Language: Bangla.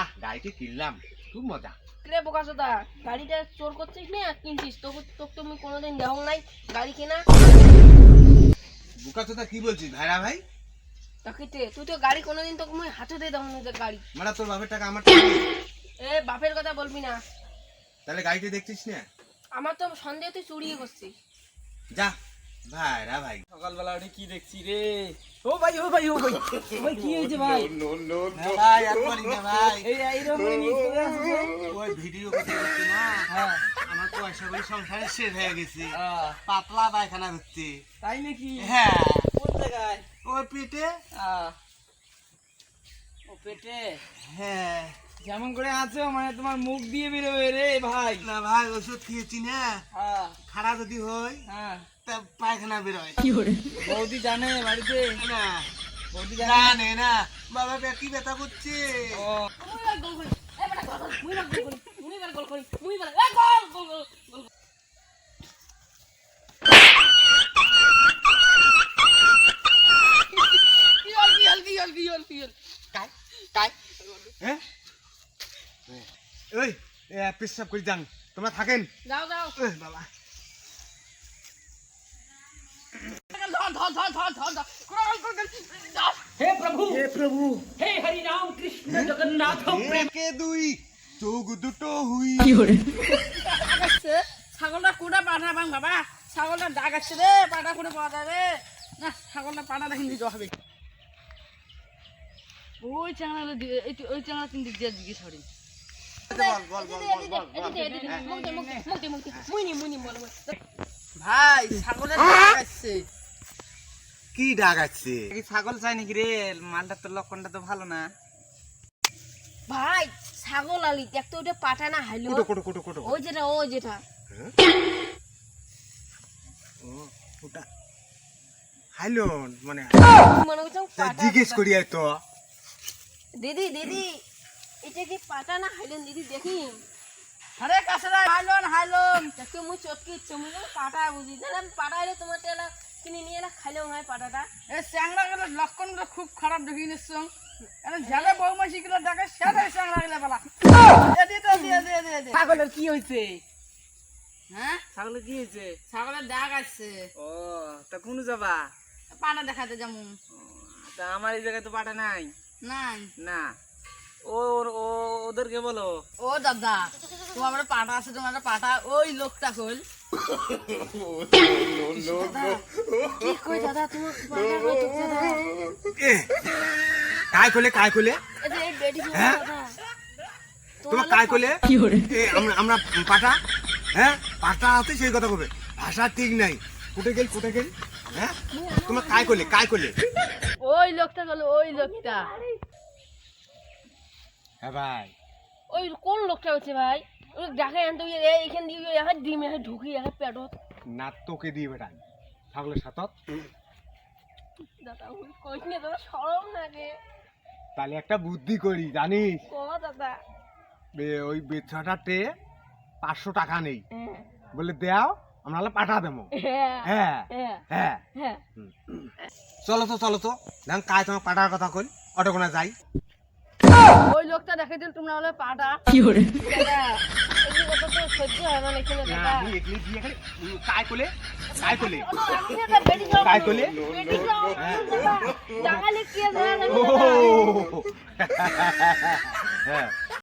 আহ গাড়িটি কিনলাম। খুব মজা। রে বোকা চোদা গাড়িটা চোর করছিস না? কিনছিস? তোকে তোকে তুমি কোনোদিন দেহ নাই। গাড়ি কেনা? বুকা চোদা কি বলছিস? ভাইরা ভাই? তাকিতে তুই তো গাড়ি কোনোদিন তোকে মুই হাতে দিয়ে দেবো না যে গাড়ি। মানে তোর বাপের টাকা আমার টাকা এ বাপের কথা বলবি না। তাহলে গাড়িটি দেখছিস না? আমার তো সন্দেহ তুই চুরিয়ে করছিস। যা। ভাইরা ভাই। সকালবেলা উঠে কি দেখছি রে? ও ভাই ও ভাই ও ভাই ও ভাই কি হয়েছে ভাই? ভাই আর বলিস না ভাই। এই এইরকম করে নিয়ে চলে আসছে। ওই ভিডিও করতে করতে না হ্যাঁ। আমার পয়সা করি সংসারে শেষ হয়ে গেছে। পাতলা পায়খানা হচ্ছে তাই নাকি? হ্যাঁ। কোন জায়গায়? ওই পেটে। আহ, ও পেটে? হ্যাঁ। যেমন করে আছো মানে তোমার মুখ দিয়ে বেরোবে রে ভাই। না ভাই ওষুধ খেয়েছি না। হ্যাঁ। খারাপ যদি হয় হ্যাঁ। তা পায়খানা বেরোয়। বৌদি জানে বাড়িতে? না। বৌদি জানে? না বাবা পেটি ব্যথা করছে? ও। করি করি করি করি কাই কাই। হ্যাঁ? ওই পেশাব করে যান। তোমরা থাকেন। যাও যাও। বাবা। হে প্রভু। হে প্রভু। হে হরি রাম কৃষ্ণ জগন্নাথ। একে দুই চোখ দুটো হুই। ছাগলটা কোনটা পাঠা বাং বাবা? ছাগলটা ডাক আসছে রে পাঠা কোনে পাওয়া যায় রে? না ছাগলটা পাঠা দেখে দিতে হবে। ওই চ্যানেলে ওই তিন দিক দিয়ে জিজ্ঞেস করি ভাই ছাগলের কি ডাক আছে ছাগল চাই নাকি রে? মালটার তো লক্ষণটা তো ভালো না। ভাই ছাগল আলি দেখ তো ওটা পাঠা না হাইলো। কোটো কোটো কোটো কোটো। ওই যেটা যেটা। ও ওটা হাইলন মানে মনে করছ জিজ্ঞেস করি তো। দিদি দিদি। এটা কি না হাইলেন দিদি দেখি? আরে কাছরা হাইলন হাইলন। মুই চটকি মুই বুঝি। না আমি তোমার তেলা কিনে নিয়ে এলা খাইলেও হয় এ চ্যাংড়া গুলো লক্ষণগুলো খুব খারাপ দেখি ঝালে বৌমাসি গুলো ডাকে সেটাই চ্যাংড়া গুলো বলা। ছাগলের কি হয়েছে হ্যাঁ? ছাগলের কি হয়েছে ছাগলের ডাক আসছে ও তা কোন যাবা? পাটা দেখাতে যেমন তা আমার এই জায়গায় তো পাটা নাই। নাই। না। ও ও ওদেরকে বলো? ও দাদা তোমার পাটা আছে তোমার পাটা ওই লোকটা কই কলে কাই কলে তোমার কাই কলে আমরা আমরা পাটা হ্যাঁ? পাটা আছে সেই কথা কবে। ভাষা ঠিক নাই। কুটে গেল কুটে গেল হ্যাঁ? তোমার কাই কলে কাই কলে ওই লোকটা কইল ওই লোকটা। হ্যাঁ ভাই। ওই কোন লোকটা হচ্ছে ভাই? ওই ডাকে আনতে ওই এইখান দিয়ে ওই একা ডিম একা ঢুকি একা পেটত। না তোকে দিয়ে বেটান ছাগলের সাথত? দাদা ওই কইস না দাদা সরম লাগে। তাহলে একটা বুদ্ধি করি জানিস? ক দাদা? বে- ওই বেচাটাতে পাঁচশো টাকা নেই। হ্যাঁ। বলে দেও আমরা পাঠা দেবো। হ্যাঁ। হ্যাঁ। হ্যাঁ। হ্যাঁ। চলো তো চলো তো। কায় তোমার পাঠার কথা কই অটো কোনা যাই লোকটা দেখে দিল তোমরা হলে পাটা। দাদা এই কথা তো সহ্য হয় মানে এখানে না, দাদা। আমি দিয়ে খালি কোলে কোলে কোলে কি হ্যাঁ।